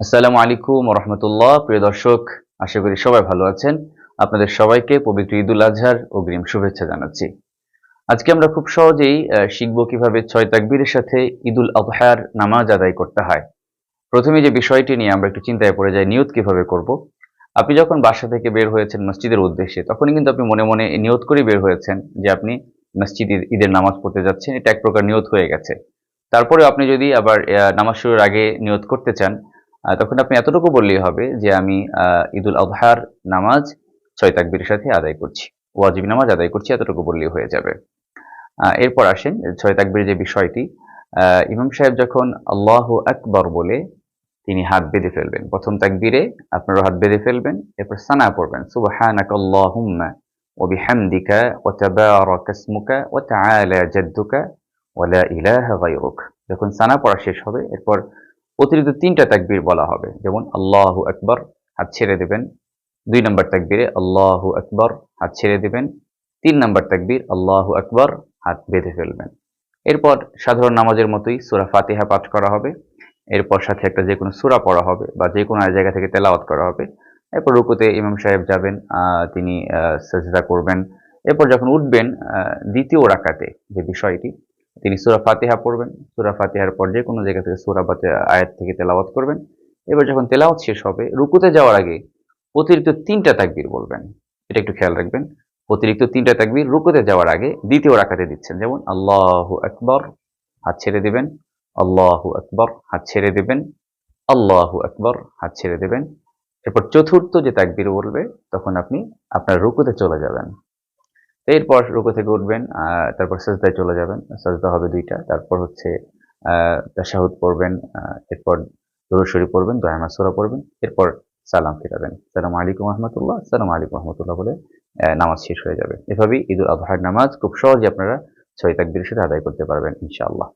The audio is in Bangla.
আসসালামু আলাইকুম রহমতুল্লাহ। প্রিয় দর্শক, আশা করি সবাই ভালো আছেন। আপনাদের সবাইকে পবিত্র ঈদুল আজহার অগ্রিম শুভেচ্ছা জানাচ্ছি। আজকে আমরা খুব সহজেই শিখব কীভাবে ছয় তাকবীরের সাথে ঈদুল আবহার নামাজ আদায় করতে হয়। প্রথমে যে বিষয়টি নিয়ে আমরা একটু চিন্তায় পড়ে যাই, নিয়ত কীভাবে করব? আপনি যখন বাসা থেকে বের হয়েছেন মসজিদের উদ্দেশ্যে, তখনই কিন্তু আপনি মনে মনে নিয়ত করে বের হয়েছেন যে আপনি মসজিদ ঈদের নামাজ পড়তে যাচ্ছেন। এটা এক প্রকার নিয়ত হয়ে গেছে। তারপরে আপনি যদি আবার নামাজ শুরুর আগে নিয়ত করতে চান তখন আপনি এতটুকু বললেই হবে যে আমি ঈদুল আজহার নামাজ ছয় তাকবীরের সাথে আদায় করছি। ওয়াজিব নামাজ আদায় করছি, এতটুকু বললেই হয়ে যাবে। এরপর আসেন ছয় তাকবীরের যে বিষয়টি ইমাম সাহেব যখন আল্লাহ আকবর বলে তিনি হাত বেঁধে ফেলবেন। প্রথম তাকবীরে আপনারও হাত বেঁধে ফেলবেন, এরপর সানা পড়বেন সুবহানাক যখন সানা পড়া শেষ হবে, এরপর অতিরিক্ত তিনটা তাকবীর বলা হবে। যেমন, আল্লাহু আকবর, হাত ছেড়ে দেবেন। দুই নম্বর তাকবীরে, আল্লাহু আকবর, হাত ছেড়ে দেবেন। তিন নম্বর তাকবীর, আল্লাহু আকবর, হাত বেঁধে ফেলবেন। এরপর সাধারণ নামাজের মতোই সূরা ফাতিহা পাঠ করা হবে। এরপর সাথে একটা যে কোনো সূরা পড়া হবে বা যে কোনো জায়গা থেকে তেলাওয়াত করা হবে। এরপর রুকুতে ইমাম সাহেব যাবেন তিনি সেজদা করবেন। এরপর যখন উঠবেন দ্বিতীয় রাকাতে যে বিষয়টি তিনি সূরা ফাতিহা পড়বেন। সূরা ফাতিহার পর যে কোনো জায়গা থেকে সূরা বা আয়াত থেকে তেলাওয়াত করবেন। এবার যখন তেলাওয়াত শেষ হবে, রুকুতে যাওয়ার আগে অতিরিক্ত তিনটা তাকবির বলবেন। এটা একটু খেয়াল রাখবেন। অতিরিক্ত তিনটা তাকবির রুকুতে যাওয়ার আগে দ্বিতীয় রাকাতে দিচ্ছেন। যেমন, আল্লাহু আকবর হাত ছেড়ে দিবেন। আল্লাহু আকবর হাত ছেড়ে দিবেন। আল্লাহু আকবর হাত ছেড়ে দেবেন। এরপর চতুর্থ যে তাকবির বলবে, তখন আপনি আপনার রুকুতে চলে যাবেন। এরপর রুকু থেকে উঠবেন তারপর সাজদায় চলে যাবেন। সাজদা হবে দুইটা, তারপর হচ্ছে তাশাহুদ পড়বেন এরপর দরুদ পড়বেন দয়া মাসুরা পড়বেন, এরপর সালাম ফিরাবেন। সালাম আলাইকুম রহমতুল্লাহ, সালাম আলাইকুম রহমতুল্লাহ বলে নামাজ শেষ হয়ে যাবে। এভাবেই ঈদুল আজহার নামাজ খুব সহজে আপনারা ছয় তাকবির সাথে আদায় করতে পারবেন, ইনশাআল্লাহ।